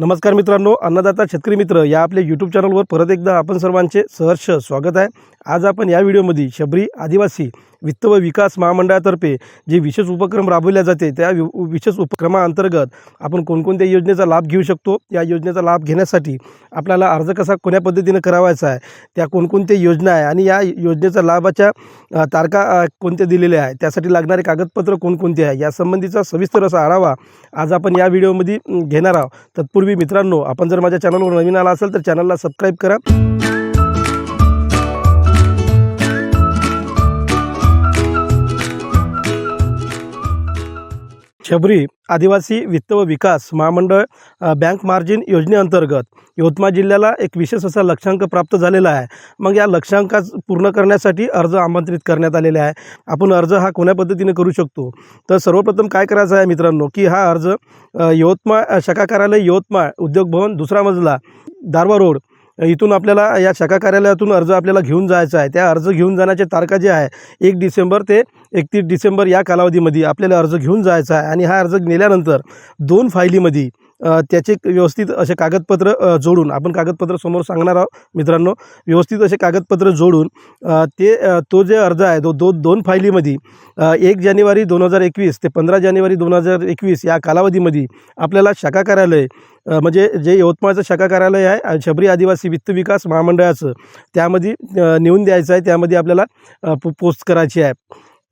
नमस्कार मित्रांनो अन्नदाता शेतकरी मित्र या आपल्या यूट्यूब चॅनलवर परत एकदा आपण सर्वांचे सहर्ष स्वागत आहे. आज आपण या व्हिडिओमध्ये शबरी आदिवासी वित्त व विकास महामंडळातर्फे जे विशेष उपक्रम राबवल्या जाते त्या वि विशेष उपक्रमाअंतर्गत आपण कोणकोणत्या योजनेचा लाभ घेऊ शकतो? या योजनेचा लाभ घेण्यासाठी आपल्याला अर्ज कसा कोण्या पद्धतीनं करावायचा आहे? त्या कोणकोणत्या योजना आहे? आणि या योजनेचा लाभाच्या तारखा कोणत्या दिलेल्या आहे त्यासाठी लागणारे कागदपत्र कोणकोणते आहे? यासंबंधीचा सविस्तर असा आढावा आज आपण या व्हिडिओमध्ये घेणार आहोत. तत्पूर्वी मित्रांनो आपण जर माझ्या चॅनलवर नवीन आला असेल तर चॅनलला सबस्क्राईब करा. शबरी आदिवासी वित्त व विकास महामंडळ बँक मार्जिन योजनेअंतर्गत यवतमाळ जिल्ह्याला एक विशेष असा लक्षांक प्राप्त झालेला आहे. मग या लक्षांका पूर्ण करण्यासाठी अर्ज आमंत्रित करण्यात आलेले आहे. आपण अर्ज हा कोण्या पद्धतीने करू शकतो? तर सर्वप्रथम काय करायचं आहे मित्रांनो की हा अर्ज यवतमाळ शाखा कार्यालय यवतमाळ उद्योग भवन दुसरा मजला दारवा रोड इथून आपल्याला या शाखा कार्यालयातून अर्ज आपल्याला घेऊन जायचा आहे. त्या अर्ज घेऊन जाण्याच्या तारखा जे आहे एक डिसेंबर ते एकतीस डिसेंबर या कालावधीमध्ये आपल्याला अर्ज घेऊन जायचा आहे. आणि हा अर्ज नेल्यानंतर दोन फायलीमध्ये त्याचे व्यवस्थित असे कागदपत्र जोडून आपण कागदपत्र समोर सांगणार आहोत मित्रांनो. व्यवस्थित असे कागदपत्र जोडून ते तो जे अर्ज आहे तो दो दोन फायलीमध्ये एक जानेवारी दोन हजार एकवीस ते पंधरा जानेवारी दोन हजार एकवीस या कालावधीमध्ये आपल्याला शाखा कार्यालय म्हणजे जे यवतमाळचं शाखा कार्यालय आहे शबरी आदिवासी वित्त विकास महामंडळाचं त्यामध्ये नेऊन द्यायचं आहे त्यामध्ये आपल्याला पो पोस्ट करायची आहे.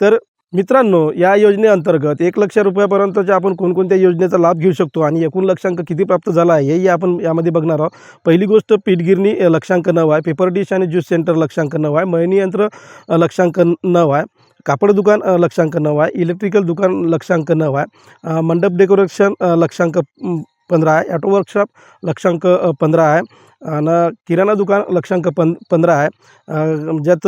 तर मित्रांनो या योजनेअंतर्गत एक लक्ष रुपयापर्यंतच्या आपण कोणकोणत्या योजनेचा लाभ घेऊ शकतो आणि एकूण लक्षांक किती प्राप्त झाला आहे हेही आपण यामध्ये बघणार आहोत. पहिली गोष्ट पीठगिरणी लक्षांक नऊ आहे. पेपर डिश आणि ज्यूस सेंटर लक्षांक नऊ आहे. मळणी यंत्र लक्षांक नऊ आहे. कापड दुकान लक्षांक नऊ आहे. इलेक्ट्रिकल दुकान लक्षांक नऊ आहे. मंडप डेकोरेशन लक्षांक पंधरा आहे. ॲटो वर्कशॉप लक्षांक पंधरा आहे. आणि किराणा दुकान लक्षांक पं पंधरा आहे. ज्यात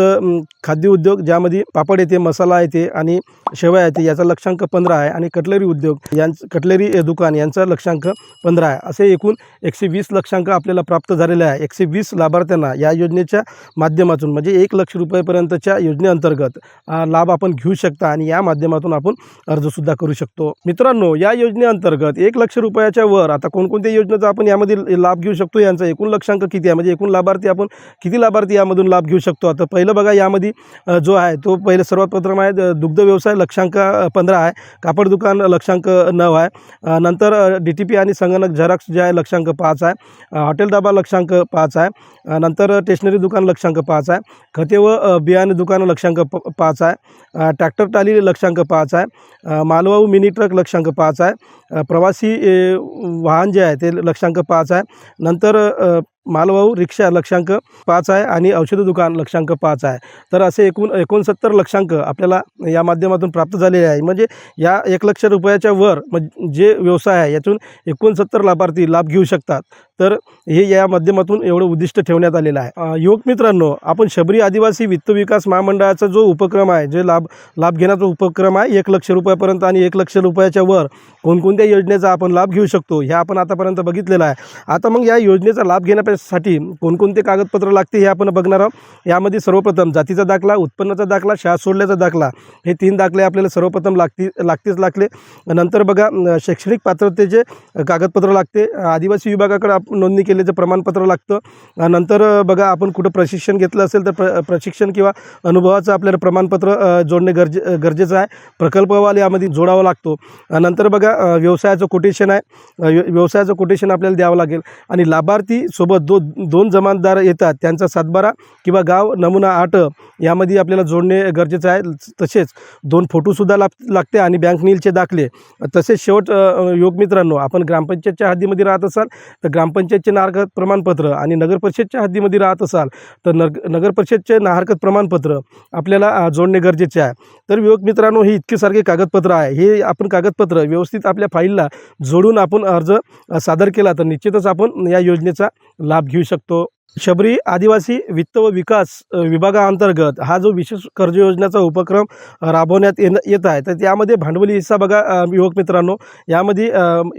खाद्य उद्योग ज्यामध्ये पापड येते मसाला येते आणि शेवया येते याचा लक्षांक पंधरा आहे. आणि कटलरी उद्योग यांचं कटलरी दुकान यांचा लक्षांक पंधरा आहे. असे एकूण एकशे वीस लक्षांक आपल्याला प्राप्त झालेले आहे. एकशे वीस लाभार्थ्यांना या योजनेच्या माध्यमातून म्हणजे एक लक्ष रुपयेपर्यंतच्या योजनेअंतर्गत लाभ आपण घेऊ शकता आणि या माध्यमातून आपण अर्जसुद्धा करू शकतो. मित्रांनो या योजनेअंतर्गत एक लक्ष रुपयाच्या वर आता कोणकोणत्या योजनेचा आपण यामध्ये लाभ घेऊ शकतो यांचा एकूण लक्षांक किती आहे? म्हणजे एकूण लाभार्थी आपण किती लाभार्थी यामधून लाभ घेऊ शकतो? आता पहिलं बघा यामध्ये जो आहे तो पहिलं सर्वात प्रथम आहे दुग्ध व्यवसाय लक्षांक पंधरा आहे. कापड दुकान लक्षांक नऊ आहे. नंतर डी टी पी आणि संगणक झेरॉक्स जे आहे लक्षांक पाच आहे. हॉटेल डबा लक्षांक पाच आहे. नंतर स्टेशनरी दुकान लक्षांक पाच आहे. खते व बियाणे दुकान लक्षांक प पाच आहे. ट्रॅक्टर टाली लक्षांक पाच आहे. मालवाहू मिनी ट्रक लक्षांक पाच आहे. प्रवासी वाहन जे आहे ते लक्षांक पाच आहे. नंतर मालवाहू रिक्षा लक्षांक पाच आहे आणि औषध दुकान लक्षांक पाच आहे. तर असे एकूण एकोणसत्तर लक्षांक आपल्याला या माध्यमातून प्राप्त झालेले आहे. म्हणजे या एक लक्ष रुपयाच्या वर मग जे व्यवसाय आहे यातून एकोणसत्तर लाभार्थी लाभ घेऊ शकतात. तर हे या माध्यमातून एवढं उद्दिष्ट ठेवण्यात आलेलं आहे. युवक मित्रांनो आपण शबरी आदिवासी वित्त विकास महामंडळाचा जो उपक्रम आहे जे लाभ लाभ घेण्याचा उपक्रम आहे एक लक्ष रुपयापर्यंत आणि एक लक्ष रुपयाच्या वर कोणकोणत्या योजनेचा आपण लाभ घेऊ शकतो हे आपण आतापर्यंत बघितलेलं आहे. आता मग या योजनेचा लाभ घेण्यासाठी कोणकोणते कागदपत्र लागते हे आपण बघणार आहोत. यामध्ये सर्वप्रथम जातीचा दाखला उत्पन्नाचा दाखला शाळा सोडल्याचा दाखला हे तीन दाखले आपल्याला सर्वप्रथम लागती लागतेच लागले. नंतर बघा शैक्षणिक पात्रतेचे कागदपत्र लागते. आदिवासी विभागाकडे नोंदणी केल्याचं प्रमाणपत्र लागतं. नंतर बघा आपण कुठं प्रशिक्षण घेतलं असेल तर प्र प्रशिक्षण किंवा अनुभवाचं आपल्याला प्रमाणपत्र जोडणे गरजे गरजेचं आहे. प्रकल्पवाले यामध्ये जोडावा लागतो. नंतर बघा व्यवसायाचं कोटेशन आहे. व्यवसायाचं कोटेशन आपल्याला द्यावं लागेल. आणि लाभार्थी सोबत दो दोन जमानदार येतात. त्यांचा सातबारा किंवा गाव नमुना आठ यामध्ये आपल्याला जोडणे गरजेचं आहे. तसेच दोन फोटोसुद्धा लाग लागते आणि बँक नीलचे दाखले. तसेच शेवट योग मित्रांनो आपण ग्रामपंचायतच्या हद्दीमध्ये राहत असाल तर पंचायतचे ना हरकत प्रमाणपत्र आणि नगर परिषदच्या हद्दीमध्ये राहत असाल तर नग नगर परिषदचे नाहरकत प्रमाणपत्र आपल्याला जोडणे गरजेचे आहे. तर युवक मित्रांनो हे इतके सारखे कागदपत्र आहे. हे आपण कागदपत्र व्यवस्थित आपल्या फाईलला जोडून आपण अर्ज सादर केला तर निश्चितच आपण या योजनेचा लाभ घेऊ शकतो. शबरी आदिवासी वित्त व विकास विभागाअंतर्गत हा जो विशेष कर्ज योजनेचा उपक्रम राबवण्यात येण येत आहे. तर त्यामध्ये भांडवली हिस्सा बघा युवक मित्रांनो. यामध्ये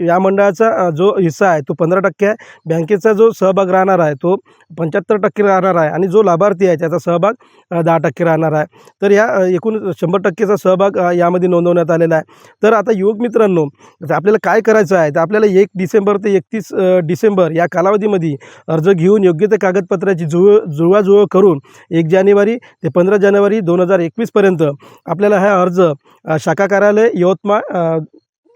या मंडळाचा जो हिस्सा आहे तो पंधरा टक्के आहे. बँकेचा जो सहभाग राहणार आहे तो पंच्याहत्तर टक्के राहणार आहे आणि जो लाभार्थी आहे त्याचा सहभाग दहा टक्के राहणार आहे. तर या एकूण शंभर टक्केचा सहभाग यामध्ये नोंदवण्यात आलेला आहे. तर आता युवक मित्रांनो आपल्याला काय करायचं आहे? तर आपल्याला एक डिसेंबर ते एकतीस डिसेंबर या कालावधीमध्ये अर्ज घेऊन योग्य ते कागदपत्राची जुळ जुळवाजुळव करून एक जानेवारी ते पंधरा जानेवारी दोन हजार एकवीसपर्यंत आपल्याला हा अर्ज शाखा कार्यालय यवतमाळ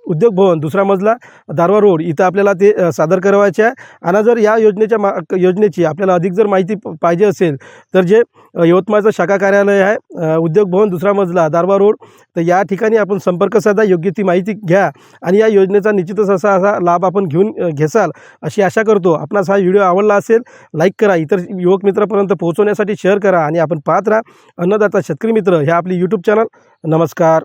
उद्योग भवन दुसरा मजला दारवा रोड. इथं आपल्याला ते सादर करावायचे आहे. आणि जर या योजनेच्या मा क- योजनेची आपल्याला अधिक जर माहिती प- पाहिजे असेल तर जे यवतमाळचं शाखा कार्यालय आहे उद्योग भवन दुसरा मजला दारवा रोड तर या ठिकाणी आपण संपर्क साधा योग्य ती माहिती घ्या. आणि या योजनेचा निश्चितच असा असा लाभ आपण घेऊन घेसाल अशी आशा करतो. आपणास हा व्हिडिओ आवडला असेल लाईक करा. इतर युवक मित्रापर्यंत पोहोचवण्यासाठी शेअर करा. आणि आपण पाहत राहा अन्नदाता शेतकरी मित्र हे आपले यूट्यूब चॅनल नमस्कार.